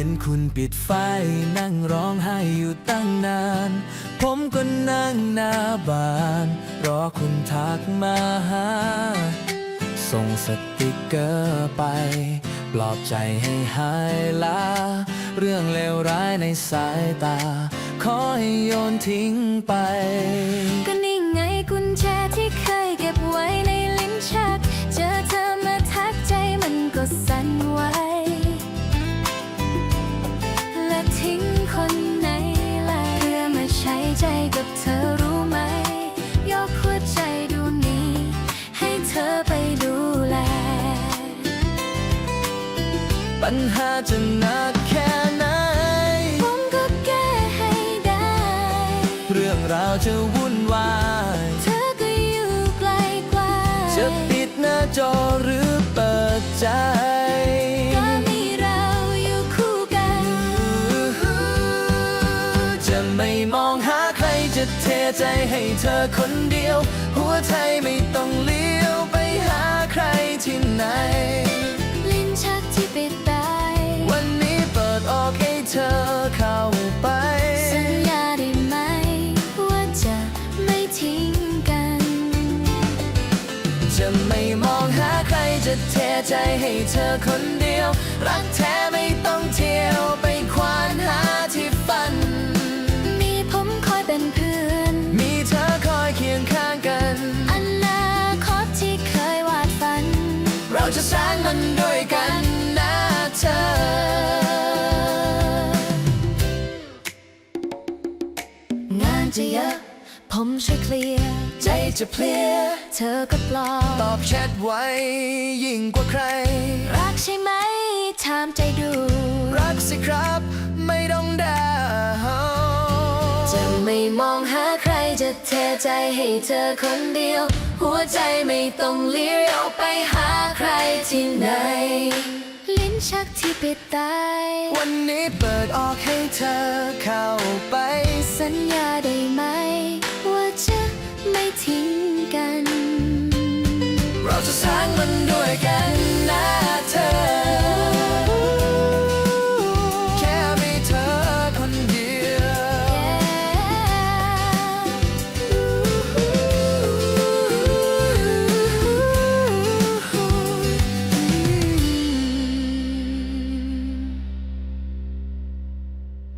ห็นคุณปิดไฟนั่งร้องไห้อยู่ตั้งนาน ผมก็นั่งหน้าบ้าน รอคุณทักมาหา ส่งสติกเกอร์ไป ปลอบใจให้หายลา เรื่องเลวร้ายในสายตา ขอให้โยนทิ้งไป ปัญหาจะหนักแค่ไหน ผมก็แก้ให้ได้ เรื่องราวจะวุ่นวาย เธอก็อยู่ไกลกว่าจะปิดหน้าจอหรือเปิดใจ ก็มีเราอยู่คู่กัน จะไม่มองหาใครจะเทใจให้เธอคนเดียว หัวใจไม่ต้องเลี้ยวไปหาใครที่ไหน ไม่มองหาใครจะเทใจให้เธอคนเดียว รักแท้ไม่ต้องเที่ยวไปควานหาที่ฝัน มีผมคอยเป็นเพื่อน มีเธอคอยเคียงข้างกัน อนาคตที่เคยวาดฝัน เราจะสร้างมันด้วยกันนะเธองานจะเยอะ ผมช่วยเคลียร์ใจจะเพลีย เธอก็ปลอตบอบแชทไว้ยิ่งกว่าใคร รักใช่ไหม ถามใจดู รักสิครับไม่ต้องด่าจะไม่มองหาใครจะเทใจให้เธอคนเดียว หัวใจไม่ต้องเลี้ยวไปหาใครที่ไหนลิ้นชักที่ปิดตาย วันนี้เปิดออกให้เธอเข้า